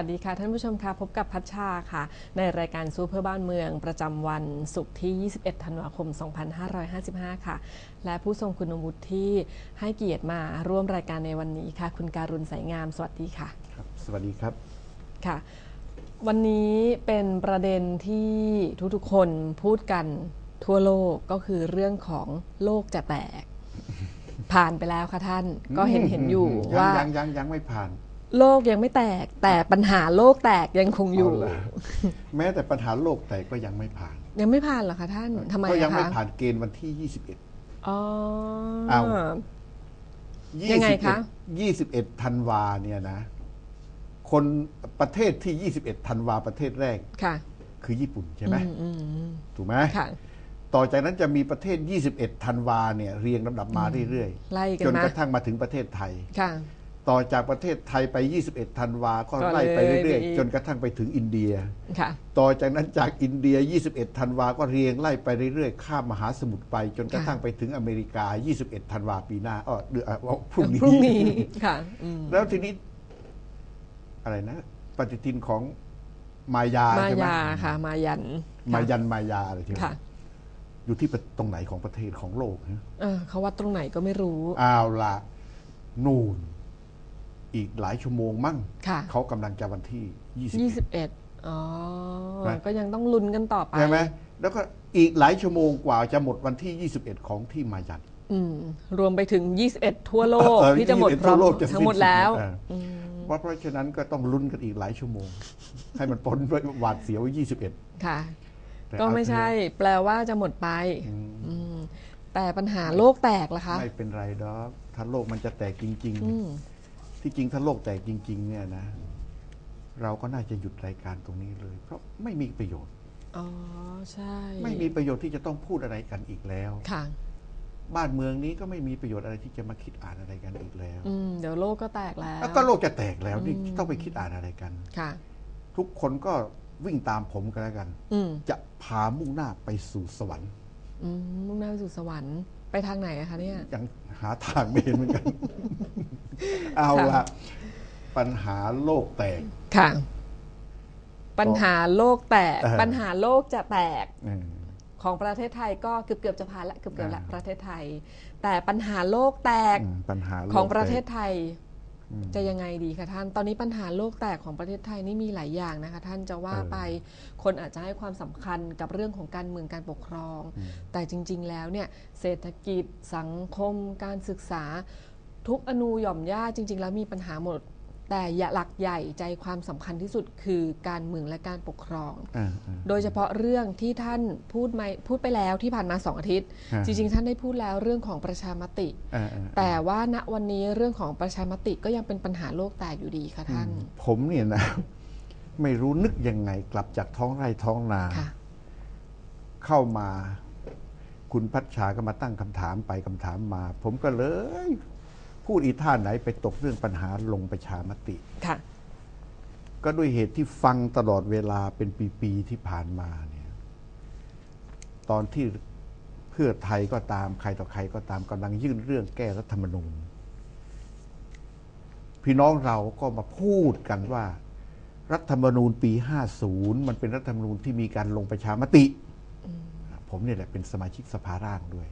วัสดีค่ะท่านผู้ชมค่ะพบกับพัชชาค่ะ ในรายการซูเพื่อบ้านเมือง ประจำวันศุกร์ที่ 21 ธันวาคม 2555 ค่ะ และผู้ทรงคุณวุฒิที่ให้เกียรติมาร่วมรายการในวันนี้ค่ะ คุณการุณสายงาม สวัสดีค่ะครับสวัสดีครับค่ะ วันนี้เป็นประเด็นที่ทุกๆคนพูดกันทั่วโลกก็คือเรื่องของโลกจะแตก ผ่านไปแล้วค่ะท่านก็เห็นเห็นอยู่ยังว่ายังยังยังไม่ผ่าน โลกยังไม่แตกแต่ปัญหาโลกแตกยังคงอยู่ เาล่ะแม้แต่ปัญหาโลกแตกก็ยังไม่ผ่าน ยังไม่ผ่านเหรอคะท่านทำไมก็ยัอะไม่คะผ่านเกณฑ์วันที่ 21 อ๋อ เอา ยังไงคะ 21 21ธันวาเนี่ยนะ คนประเทศที่ 21ธันวาประเทศแรกค่ะคือญี่ปุ่นใช่ไหมอืมอืมอืมถูกไหมค่ะ ต่อจากนั้นจะมีประเทศ 21ธันวาเนี่ยเรียงลำดับมาเรื่อยไล่กันจนมากระทั่งมาถึงประเทศไทย ค่ะ ต่อจากประเทศไทยไป 21 ธันวา ก็ก็ไล่ไปเลยเรื่อยไปอีกๆจนกระทั่งไปถึงอินเดียค่ะต่อจากนั้นจากอินเดีย 21 ธันวา ก็เรียงไล่ไปเรื่อยๆ ข้ามมหาสมุทรไป จนกระทั่งไปถึงอเมริกา 21 ธันวาปีหน้าอ้อเดือนอะพรุ่งนี้พรุ่งนี้ค่ะอืมแล้วทีนี้ อะไรนะ ปฏิทินของมายามาใช่ไหมยาค่ะ มายัน มายันมายาอะไรที่ค่ะอยู่ที่ตรงไหนของประเทศของโลกนะเออเขาวัดตรงไหนก็ไม่รู้อ้าวละนูน อีกหลายชั่วโมงมั่งค่ะ เขากำลังจะวันที่21ยี่สิบเอ็ดอ๋อ นะ ก็ยังต้องลุ้นกันต่อไปใช่ไหมแล้วก็อีกหลายชั่วโมงกว่าจะหมดวันที่ 21 ของที่มายัน อืม รวมไปถึง 21 ทั่วโลก เออที่จะหมด21พร้อมทั่วโลกจะทั้งหมดแล้วสิ้นสุดเอออเพราะเพราะฉะนั้นก็ต้องลุ้นกันอีกหลายชั่วโมง ให้มันพ้นไปหวาดเสียว 21 ค่ะ แต่ก็ไม่ใช่แปลว่าจะหมดไปอืมแต่ปัญหาโลกแตกล่ะคะ ไม่เป็นไรดอกถ้าโลกมันจะแตกจริง อืมๆ ที่จริงถ้าโลกแตกจริง ๆ เนี่ยนะ เราก็น่าจะหยุดรายการตรงนี้เลย เพราะไม่มีประโยชน์ อ๋อ ใช่ไม่มีประโยชน์ที่จะต้องพูดอะไรกันอีกแล้ว ค่ะ บ้านเมืองนี้ก็ไม่มีประโยชน์อะไรที่จะมาคิดอ่านอะไรกันอีกแล้วอืม เดี๋ยวโลกก็แตกแล้ว แล้วก็โลกจะแตกแล้วนี่ต้องไปคิดอ่านอะไรกัน ค่ะ ทุกคนก็วิ่งตามผมกันแล้วกัน อืม จะพามุ่งหน้าไปสู่สวรรค์อืมมุ่งหน้าไปสู่สวรรค์ ไปทางไหนอะคะเนี่ย ยังหาทางไม่เห็นเหมือนกัน เอาละปัญหาโลกแตก ค่ะ ปัญหาโลกแตกเออปัญหาโลกจะแตกเออของประเทศไทยก็เกือบเกือบๆจะผ่านละเกือบเกือบๆละอ่าประเทศไทย แต่ปัญหาโลกแตกอืมปัญหาโลกของประเทศแตกไทย จะยังไงดีคะท่าน ตอนนี้ปัญหาโลกแตกของประเทศไทยนี่มีหลายอย่างนะคะท่านจะว่าไปคนอาจจะให้ความสำคัญกับเรื่องของการเมืองการปกครอง แต่จริง ๆ แล้วเนี่ยเศรษฐกิจสังคมการศึกษา ทุกอนูหย่อมย่าจริง ๆ แล้วมีปัญหาหมด แต่อย่าหลักใหญ่ใจความสำคัญที่สุดคือการเมืองและการปกครอง อ่าอ่า โดยเฉพาะเรื่องที่ท่านพูดมาพูดไปแล้วที่ผ่านมาสองอาทิตย์ ฮะ จริง ๆ ท่านได้พูดแล้วเรื่องของประชามติ อ่าอ่าแต่ว่าณวันนี้เรื่องของประชามติก็ยังเป็นปัญหาโลกแตกอยู่ดีค่ะท่านผมเนี่ยนะ ไม่รู้นึกยังไงกลับจากท้องไร่ท้องนา ค่ะ เข้ามา คุณพัชชาก็มาตั้งคำถามไปคำถามมา ผมก็เลย พูดอีท่าไหนไปตกเรื่องปัญหาลงประชามติ ค่ะ ก็ด้วยเหตุที่ฟังตลอดเวลาเป็นปีๆที่ผ่านมาเนี่ย ตอนที่เพื่อไทยก็ตามใครต่อใครก็ตามกำลังยื่นเรื่องแก้รัฐธรรมนูญพี่น้องเราก็มาพูดกันว่า รัฐธรรมนูญปี 50 มันเป็นรัฐธรรมนูญที่มีการลงประชามติ ผมเนี่ยแหละเป็นสมาชิกสภาร่างด้วย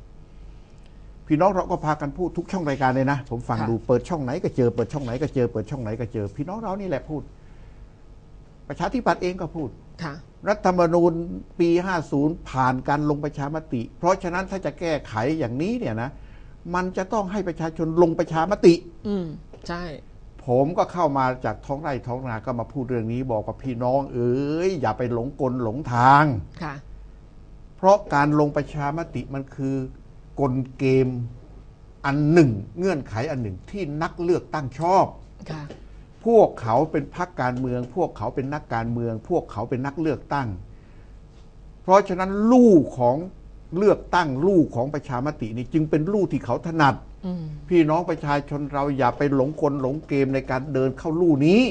พี่น้องเราก็พากันพูดทุกช่องรายการเลยนะ ผมฟังค่ะดูเปิดช่องไหนก็เจอเปิดช่องไหนก็เจอเปิดช่องไหนก็เจอ พี่น้องเรานี่แหละพูด ประชาธิปัตย์เองก็พูดค่ะรัฐธรรมนูญปี 50 ผ่านการลงประชามติ เพราะฉะนั้นถ้าจะแก้ไขอย่างนี้เนี่ยนะ มันจะต้องให้ประชาชนลงประชามติ อืมใช่ ผมก็เข้ามาจากท้องไร่ท้องนาก็มาพูดเรื่องนี้บอกกับพี่น้อง เอ้ยอย่าไปหลงกลหลงทางค่ะ เพราะการลงประชามติมันคือ กลเกมอันหนึ่ง เงื่อนไขอันหนึ่งที่นักเลือกตั้งชอบ ค่ะ พวกเขาเป็นพรรคการเมือง พวกเขาเป็นนักการเมือง พวกเขาเป็นนักเลือกตั้ง เพราะฉะนั้นลูกของเลือกตั้งลูกของประชามตินี่จึงเป็นลูกที่เขาถนัด อืม พี่น้องประชาชนเราอย่าไปหลงกลหลงเกมในการเดินเข้าลู่นี้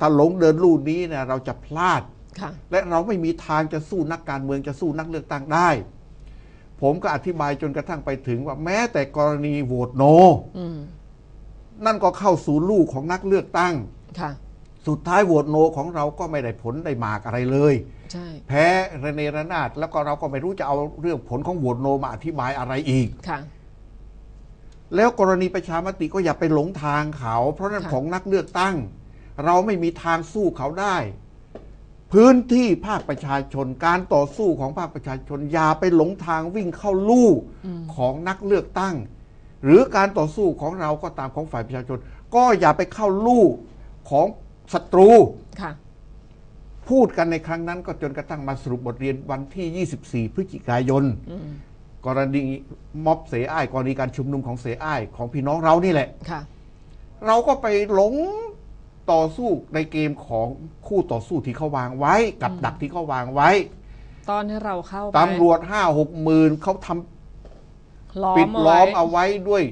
ถ้าหลงเดินลู่นี้เนี่ยเราจะพลาด ค่ะ และเราไม่มีทางจะสู้นักการเมืองจะสู้นักเลือกตั้งได้ ผมก็อธิบายจนกระทั่งไปถึงว่าแม้แต่กรณีโหวตโนอืมนั่นก็เข้าสู่ลูกของนักเลือกตั้งค่ะสุดท้ายโหวตโนของเราก็ไม่ได้ผลได้หมากอะไรเลยใช่แพ้ระเนระนาดแล้วก็เราก็ไม่รู้จะเอาเรื่องผลของโหวตโนมาอธิบายอะไรอีกค่ะแล้วกรณีประชามติก็อย่าไปหลงทางเขา เพราะนั่นค่ะของนักเลือกตั้ง เราไม่มีทางสู้เขาได้ พื้นที่ภาคประชาชนการต่อสู้ของภาคประชาชนอย่าไปหลงทางวิ่งเข้าลู่ของนักเลือกตั้ง หรือการต่อสู้ของเราก็ตามของฝ่ายประชาชน ก็อย่าไปเข้าลู่ของศัตรูค่ะพูดกันในครั้งนั้นก็จนกระทั่งมาสรุปบทเรียนวันที่ 24 พฤศจิกายน กรณีม็อบเสอ้ายกรณีการชุมนุมของเสอ้ายของพี่น้องเรานี่แหละค่ะเราก็ไปหลง ต่อสู้ในเกมของคู่ต่อสู้ที่เขาวางไว้ กับดักที่เขาวางไว้ ตอนที่เราเข้าไปตำรวจห้าหกหมื่นเขาทล้อำปิดมเอาล้อไว้มเอาไว้ด้วย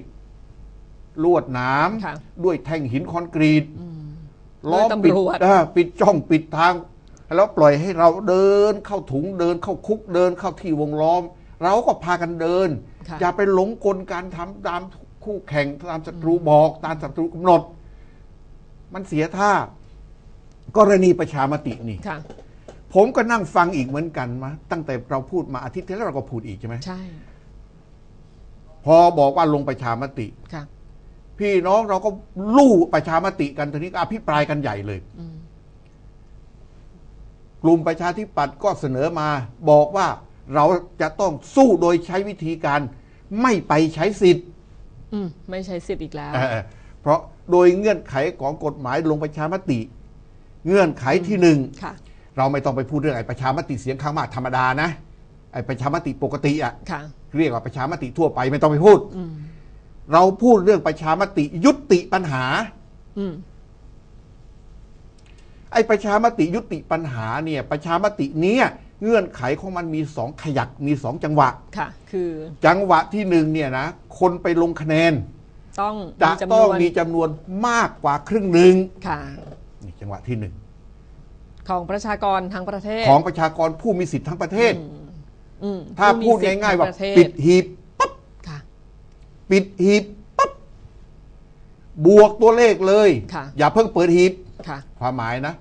ลวดหน้ค่ะำด้วยแท่งหินคอนกรีตด้วยล้อมปิดตำรวจอ่าปิดจ้องปิดทาง แล้วปล่อยให้เราเดินเข้าถุงเดินเข้าคุกเดินเข้าที่วงล้อม เราก็พากันเดินค่ะอย่าไปหลงกลการทำตามคู่แข่งตามศัตรูบอกตามศัตรูกำหนด มันเสียท่ากรณีประชามตินี่ค่ะผมก็นั่งฟังอีกเหมือนกันมาตั้งแต่เราพูดมาอาทิตย์ที่แล้วเราก็พูดอีกใช่ไหมใช่ พอบอกว่าลงประชามติค่ะพี่น้องเราก็ลู่ประชามติกันทีนี้ก็อภิปรายกันใหญ่เลยอืมกลุ่มประชาธิปัตย์ก็เสนอมา บอกว่าเราจะต้องสู้โดยใช้วิธีการ ไม่ไปใช้สิทธิ์อืมไม่ใช้สิทธิ์อีกแล้วเออเพราะ โดยเงื่อนไขของกฎหมายลงประชามติ เงื่อนไขที่หนึ่งค่ะเราไม่ต้องไปพูดเรื่องไอ้ประชามติเสียงข้างมากธรรมดานะไอ้ประชามติปกติอะค่ะเรียกว่าประชามติทั่วไปไม่ต้องไปพูดอืมเราพูดเรื่องประชามติยุติปัญหาอืมไอ้ประชามติยุติปัญหาเนี่ย ประชามติเนี้ยเงื่อนไขของมันมีสองขยักมีสองจังหวะ ค่ะ คือ จังหวะที่หนึ่งเนี่ยนะคนไปลงคะแนน ต้องจะมีจำนต้องวนมีจำนวนมากกว่าครึ่งหนึ่งค่ะ นี่จังหวะที่หนึ่งของประชากรทั้งประเทศของประชากรผู้มีสิทธิ์ทั้งประเทศอืมถ้าผู้มีพูดสิทธิ์ง่ายๆว่า ทั้งประเทศปิดหีบปั๊บ ค่ะ ปิดหีบปั๊บบวกตัวเลขเลย ค่ะ อย่าเพิ่งเปิดหีบค่ะ ความหมายนะ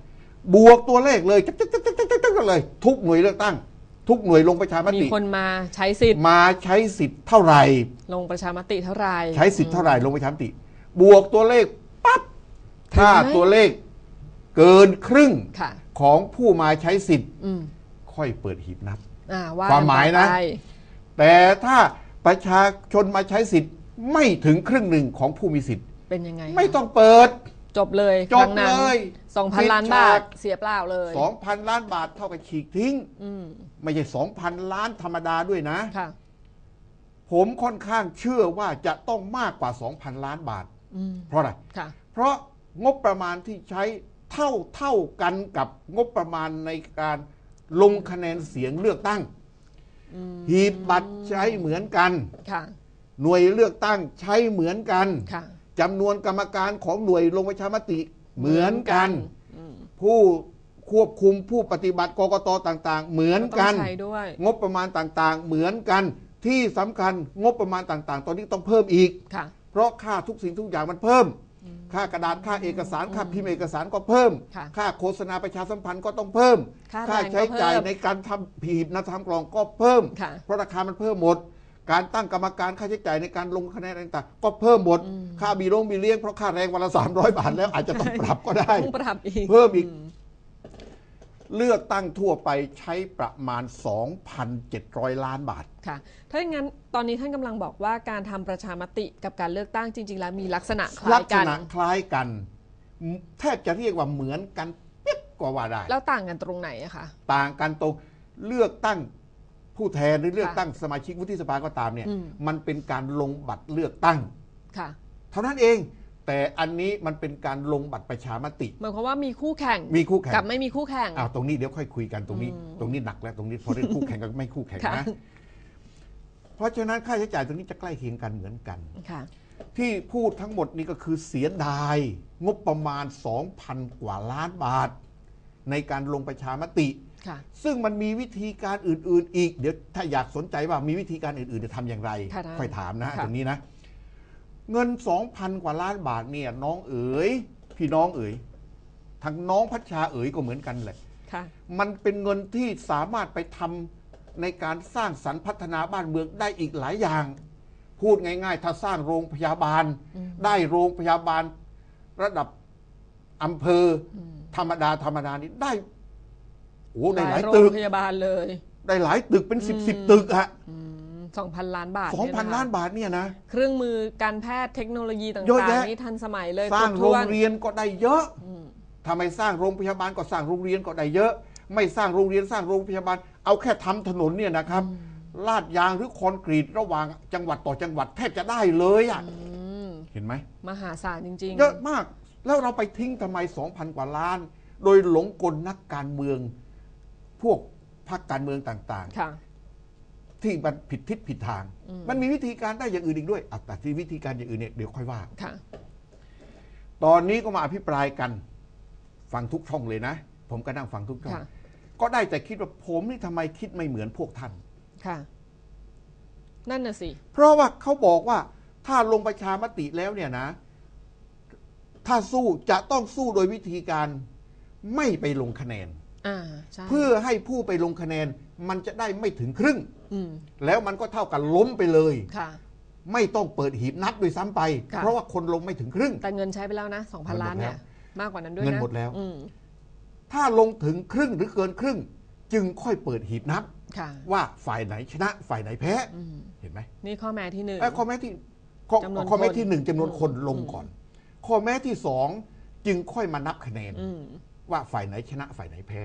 บวกตัวเลขเลยจักจักจักจักจักจักเลย ทุกหน่วยเลือกตั้ง ทุกหน่วยลงประชามมีติ คนมาใช้สิทธิ์ มาใช้สิทธิ์เท่าไหร่ ลงประชามติเท่าไหร่ ใช้สิทธิ์เท่าไหร่ลงประชามติ บวกตัวเลขปั๊บถ้าถึงไหม ตัวเลขเกินครึ่งค่ะ ของผู้มาใช้สิทธิ์ อืมค่อยเปิดหีบนับ อ่าว่าความหมายนะกัต่อไปแต่ถ้าประชาชนมาใช้สิทธิ์ไม่ถึงครึ่งหนึ่งของผู้มีสิทธิ์ เป็นยังไงไม่ต้องเปิด จบเลยจบครั้งนั้นเลย สองพันปิดล้านฉากบาทเสียเปล่าเลย2,000 ล้านบาทเท่ากับฉีกทิ้ง อืมไม่ใช่2,000 ล้านธรรมดาด้วยนะ ค่ะ ผมค่อนข้างเชื่อว่าจะต้องมากกว่า 2,000 ล้านบาท อืมเพราะอะไร ค่ะ เพราะงบประมาณที่ใช้เท่าเท่ากันกับงบประมาณในการลงคะแนนเสียงเลือกตั้งหีบบัตรใช้เหมือนกัน ค่ะ หน่วยเลือกตั้งใช้เหมือนกัน ค่ะ จำนวนกรรมการของหน่วยลงประชามติเหมือนกัน อืมผู้ควบคุมผู้ปฏิบัติกกตต่างๆ เหมือนกัน ต้องใช้ด้วย งบประมาณต่างๆ เหมือนกัน ที่สำคัญงบประมาณต่างๆ ตอนนี้ต้องเพิ่มอีก ค่ะ เพราะค่าทุกสิ่งทุกอย่างมันเพิ่ม ค่ากระดาษค่าเอกสารค่าพิมพ์เอกสารก็เพิ่ม ค่ะค่าโฆษณาประชาสัมพันธ์ก็ต้องเพิ่ม ค่าแรงก็ใช้จ่ายเพิ่มในการทำผีบนะทำกล่องก็เพิ่ม ค่ะ เพราะราคามันเพิ่มหมด การตั้งกรรมการค่าใช้จ่ายในการลงคะแนนต่างๆ ก็เพิ่มหมดค่าบีโรงบีเลี้ยงเพราะค่าแรงวันละ300บาทแล้วอาจจะต้องปรับก็ได้ต้องปรับอีกเพิ่มอีก เลือกตั้งทั่วไปใช้ประมาณ 2,700 ล้านบาทค่ะถ้าอย่างนั้นตอนนี้ท่านกำลังบอกว่าการทำประชามติกับการเลือกตั้งจริง ๆ แล้วมีลักษณะคล้าลัยษกันณะคล้ายกัน แทบจะเรียกว่าเหมือนกันเป๊ะกว่าว่าได้แล้วต่างกันตรงไหนอะคะต่างกันตรงเลือกตั้ง ผู้แทนหรือเลือกตั้งสมาชิกวุฒิสภาก็ตามเนี่ยอืมมันเป็นการลงบัตรเลือกตั้งค่ะเท่านั้นเอง แต่อันนี้มันเป็นการลงบัตรประชามติหมายความว่ามีคู่แข่งมีคู่แข่งกับไม่มีคู่แข่งอ้าวตรงนี้เดี๋ยวค่อยคุยกันตรงนี้ ตรงนี้หนักแล้วตรงนี้พอเรื่องคู่แข่งกับไม่คู่แข่งค่ะนะเพราะฉะนั้นค่าใช้จ่ายตรงนี้จะใกล้เคียงกันเหมือนกันค่ะที่พูดทั้งหมดนี้ก็คือเสียดายงบประมาณ 2,000 กว่าล้านบาท ในการลงประชามติค่ะ ซึ่งมันมีวิธีการอื่น ๆ อีก เดี๋ยวถ้าอยากสนใจว่ามีวิธีการอื่นๆจะทำอย่างไรค่ะได้ ค่อยถามนะค่ะตรงนี้นะ เงิน 2,000 กว่าล้านบาทเนี่ย น้องเอ๋ยพี่น้องเอ๋ยทางน้องพัชชาเอ๋ยก็เหมือนกันเลยค่ะ มันเป็นเงินที่สามารถไปทำในการสร้างสรรค์พัฒนาบ้านเมืองได้อีกหลายอย่าง พูดง่าย ๆ ถ้าสร้างโรงพยาบาลได้โรงพยาบาลระดับอำเภออธรรมดาธรรมดานี้ได้ โอ้ได้หลายโรตึงกพยาบาลเลยได้หลายตึกเป็นสิบสิบตึกฮะสองพันล้านบาทสองพันเยะคะล้านบาทเนี่ยนะ เครื่องมือการแพทย์เทคโนโลยีต่าเยอะแยะงๆนี่ทันสมัยเลยสร้างคบโรถ้วงนเรียนก็ได้เยอะทำไมสร้างโรงพยาบาลก็สร้างโรงเรียนก็ได้เยอะ ไม่สร้างโรงเรียนสร้างโรงพยาบาล เอาแค่ทำถนนเนี่ยนะครับลาดยางหรือคอนกรีตระหว่างจังหวัดต่อจังหวัดแทบจะได้เลยอะเห็นไหม มหาศาลจริงเยอะมากแล้วเราไปทิ้งทำไมสองพันกว่าล้าน โดยหลงกลนักการเมือง พวกพรรคการเมืองต่างๆค่ะ ๆ ที่มันผิดทิศผิดทางมันมีวิธีการได้อย่างอื่นอีกด้วยอะแต่ที่วิธีการอย่างอื่นเนี่ยเดี๋ยวค่อยว่า ค่ะ ตอนนี้ก็มาอภิปรายกัน ฟังทุกช่องเลยนะ ผมก็นั่งฟังทุกช่องค่ะ ก็ได้แต่คิดว่าผมนี่ทำไมคิดไม่เหมือนพวกท่าน ค่ะ นั่นน่ะสิ เพราะว่าเขาบอกว่าถ้าลงประชามติแล้วเนี่ยนะ ถ้าสู้จะต้องสู้โดยวิธีการไม่ไปลงคะแนนอ่าใช่ เพื่อให้ผู้ไปลงคะแนนมันจะได้ไม่ถึงครึ่งอืมแล้วมันก็เท่ากับล้มไปเลยค่ะไม่ต้องเปิดหีบนับด้วยซ้ำไปค่ะเพราะว่าคนลงไม่ถึงครึ่ง แต่เงินใช้ไปแล้วนะสองพันเงินหมดล้านเนี่ยแล้วมากกว่านั้นด้วยนะเงินหมดแล้วอืมถ้าลงถึงครึ่งหรือเกินครึ่ง จึงค่อยเปิดหีบนับค่ะว่าฝ่ายไหนชนะฝ่ายไหนแพ้เห็นไหมนี่ข้อแม้ที่หนึ่งไอ้ข้อแม้ที่ข้อจำนวนข้อแม้คนที่หนึ่งจำนวนคนลงก่อน ข้อแม้ที่สองจึงค่อยมานับคะแนนอืม ว่าฝ่ายไหนชนะฝ่ายไหนแพ้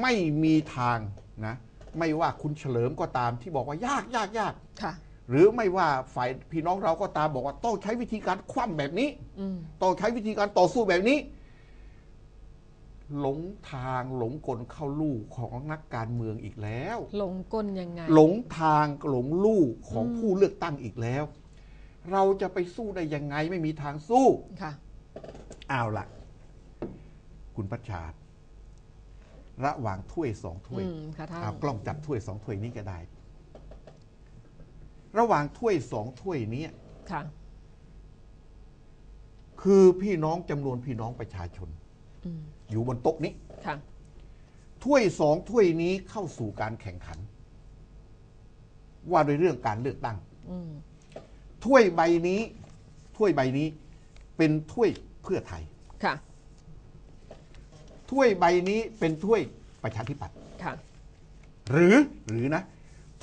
ไม่มีทางนะ ไม่ว่าคุณเฉลิมก็ตามที่บอกว่ายากยากยากค่ะ หรือไม่ว่าฝ่ายพี่น้องเราก็ตามบอกว่าต้องใช้วิธีการคว่ำแบบนี้อืมต้องใช้วิธีการต่อสู้แบบนี้ หลงทางหลงกลเข้าลู่ของนักการเมืองอีกแล้ว หลงกลยังไง หลงทางหลงลู่ของผู้เลือกตั้งอีกแล้ว เราจะไปสู้ได้ยังไงไม่มีทางสู้ ค่ะ เอาล่ะ คุณพัชชา ระหว่างถ้วยสองถ้วยอืมค่ะท่าน เอากล้องจับถ้วยสองถ้วยนี้ก็ได้ ระหว่างถ้วยสองถ้วยนี้ค่ะ คือพี่น้องจำนวนพี่น้องประชาชน อืม อยู่บนโต๊ะนี้ ค่ะ ถ้วยสองถ้วยนี้เข้าสู่การแข่งขัน ว่าโดยเรื่องการเลือกตั้ง อืม ถ้วยใบนี้ ถ้วยใบนี้ เป็นถ้วยเพื่อไทย ค่ะ ถ้วยใบนี้เป็นถ้วยประชาธิปัตย์ค่ะ หรือหรือนะ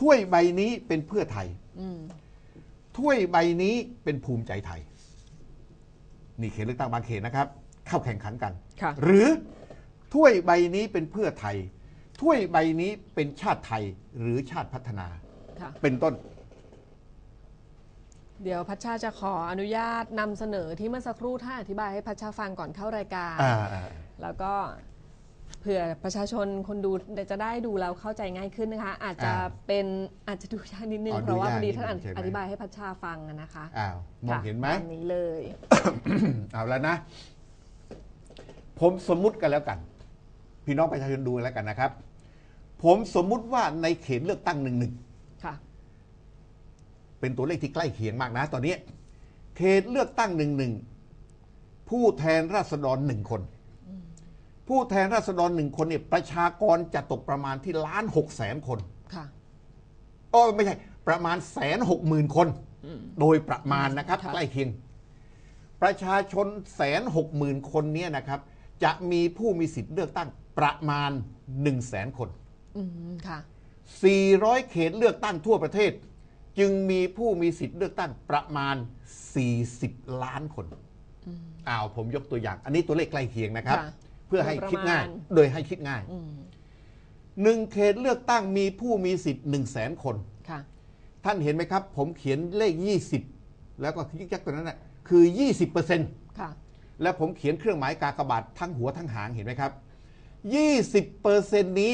ถ้วยใบนี้เป็นเพื่อไทยอืมถ้วยใบนี้เป็นภูมิใจไทย นี่เขตเลือกตั้งบางเขตนะครับ เข้าแข่งขันกัน ค่ะ หรือถ้วยใบนี้เป็นเพื่อไทย ถ้วยใบนี้เป็นชาติไทยหรือชาติพัฒนา ค่ะ เป็นต้น เดี๋ยวพัชชาจะขออนุญาตนำเสนอที่เมื่อสักครู่ท่านอธิบายให้พัชชาฟังก่อนเข้ารายการ อ่าอ่า แล้วก็เผื่อประชาชนคนดูจะได้ดูแล้วเข้าใจง่ายขึ้นนะคะ อาจจะเป็นอาจจะดูยากนิดนึง อ๋อเพราะว่าดูพยากอดีนิดท่านนึงใช่ไหม อธิบายให้พัชชาฟังอะนะคะอ้าวมองเห็นไหม ค่ะตามนี้เลย เอาแล้วนะ ผมสมมุติกันแล้วกัน พี่น้องประชาชนดูแล้วกันนะครับ ผมสมมุติว่าในเขตเลือกตั้งหนึ่งหนึ่งค่ะ เป็นตัวเลขที่ใกล้เคียงมากนะ ตอนนี้ เขตเลือกตั้งหนึ่งหนึ่งผู้แทนราษฎรหนึ่งคน ผู้แทนราษฎรหนึ่งคนเนี่ยประชากรจะตกประมาณที่ล้านหกแสนคนค่ะโอ้ไม่ใช่ ประมาณแสนหกหมื่นคน โดยประมาณนะครับค่ะใกล้เคียง ประชาชนแสนหกหมื่นคนเนี้นะครับ จะมีผู้มีสิทธิ์เลือกตั้งประมาณ1นึ่งแสนคนอืมค่ะ400 เขตเลือกตั้งทั่วประเทศ จึงมีผู้มีสิทธิ์เลือกตั้งประมาณ 40 ล้านคนอ้าวผมยกตัวอย่าง อันนี้ตัวเลขใกล้เคียงนะครับ ค่ะเพื่อให้คิดง่ายโดยประมาณ โดยให้คิดง่ายหนึ่งเขตเลือกตั้งมีผู้มีสิทธิ์1นึ่งแสนคน ค่ะ ท่านเห็นไหมครับ ผมเขียนเลข 20 แล้วก็ยิกยักตัวนั้นนะคือ 20เปอร์เซ็นต์ค่ะ แล้วผมเขียนเครื่องหมายกากบาททั้งหัวทั้งหางเห็นไหมครับ 20เปอร์เซ็นต์นี้